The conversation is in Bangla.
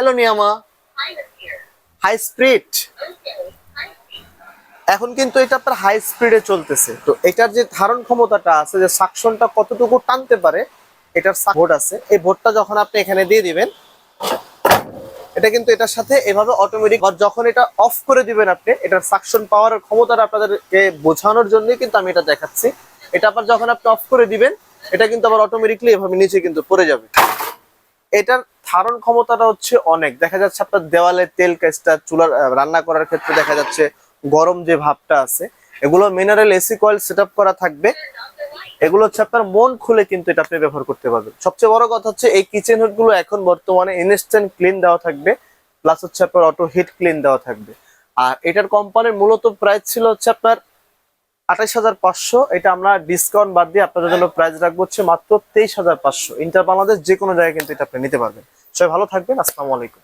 Hello নিয়ামা high speed. এখন কিন্তু এটা আপনার হাই স্পিডে চলতেছে। তো এটার যে ধারণ ক্ষমতাটা আছে যে সাকশনটা কতটুকু টানতে পারে এটার বোর্ড আছে। এই ভোটটা যখন আপনি এখানে দিয়ে দিবেন এটা কিন্তু এটার সাথে এভাবে অটোমেটিক যখন এটা অফ করে দিবেন আপনি এটার সাকশন পাওয়ার ক্ষমতাটা আপনাদেরকে বোঝানোর জন্যই কিন্তু আমি এটা দেখাচ্ছি। এটা আবার যখন আপনি অফ করে দিবেন এটা কিন্তু আবার অটোমেটিকলি এভাবে নিচে কিন্তু পড়ে যাবে। এটার ধারণ ক্ষমতাটা হচ্ছে অনেক। দেখা যাচ্ছে আপনার দেওয়ালে তেল কেসটা চুলার রান্না করার ক্ষেত্রে দেখা যাচ্ছে গরম যে ভাবটা আছে, এগুলো মিনারেল এসি কয়েল সেট করা থাকবে। এগুলো হচ্ছে আপনার মন খুলে কিন্তু এটা আপনি ব্যবহার করতে পারবেন। সবচেয়ে বড় কথা হচ্ছে এই কিচেন হুডগুলো এখন বর্তমানে ইনস্ট্যান্ট ক্লিন দেওয়া থাকবে প্লাস হচ্ছে আপনার অটো হিট ক্লিন দেওয়া থাকবে। আর এটার কোম্পানির মূলত প্রাইস ছিল হচ্ছে আপনার আঠাইশ হাজার পাঁচশো, এটা আমরা ডিসকাউন্ট বাদ দিয়ে আপনাদের জন্য প্রাইস রাখব হচ্ছে মাত্র তেইশ হাজার পাঁচশো। ইন্টার বাংলাদেশ যে কোনো জায়গায় কিন্তু এটা আপনি নিতে পারবেন। সবাই ভালো থাকবেন, আসসালামু আলাইকুম।